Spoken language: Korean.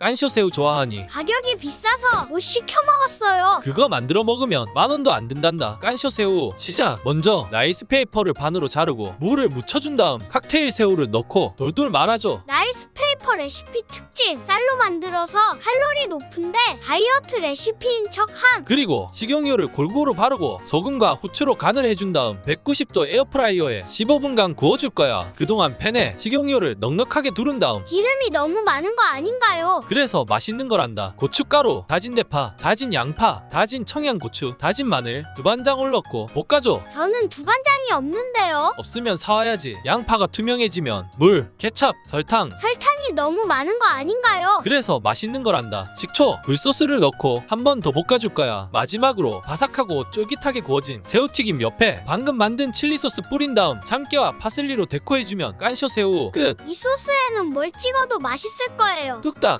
깐쇼새우 좋아하니? 가격이 비싸서 못 시켜 먹었어요. 그거 만들어 먹으면 만 원도 안 든단다. 깐쇼새우 시작. 먼저 라이스 페이퍼를 반으로 자르고 물을 묻혀준 다음 칵테일 새우를 넣고 돌돌 말아줘. 라 페이퍼 레시피 특징 쌀로 만들어서 칼로리 높은데 다이어트 레시피인 척함. 그리고 식용유를 골고루 바르고 소금과 후추로 간을 해준 다음 190도 에어프라이어에 15분간 구워줄 거야. 그동안 팬에 식용유를 넉넉하게 두른 다음 기름이 너무 많은 거 아닌가요? 그래서 맛있는 거란다. 고춧가루, 다진 대파, 다진 양파, 다진 청양고추, 다진 마늘, 두반장을 넣고 볶아줘. 저는 두반장이 없는데요. 없으면 사와야지. 양파가 투명해지면 물, 케찹, 설탕. 설탕 이 너무 많은 거 아닌가요? 그래서 맛있는 거란다. 식초, 굴소스를 넣고 한 번 더 볶아줄 거야. 마지막으로 바삭하고 쫄깃하게 구워진 새우튀김 옆에 방금 만든 칠리 소스 뿌린 다음 참깨와 파슬리로 데코해주면 깐쇼 새우 끝. 이 소스에는 뭘 찍어도 맛있을 거예요. 뚝딱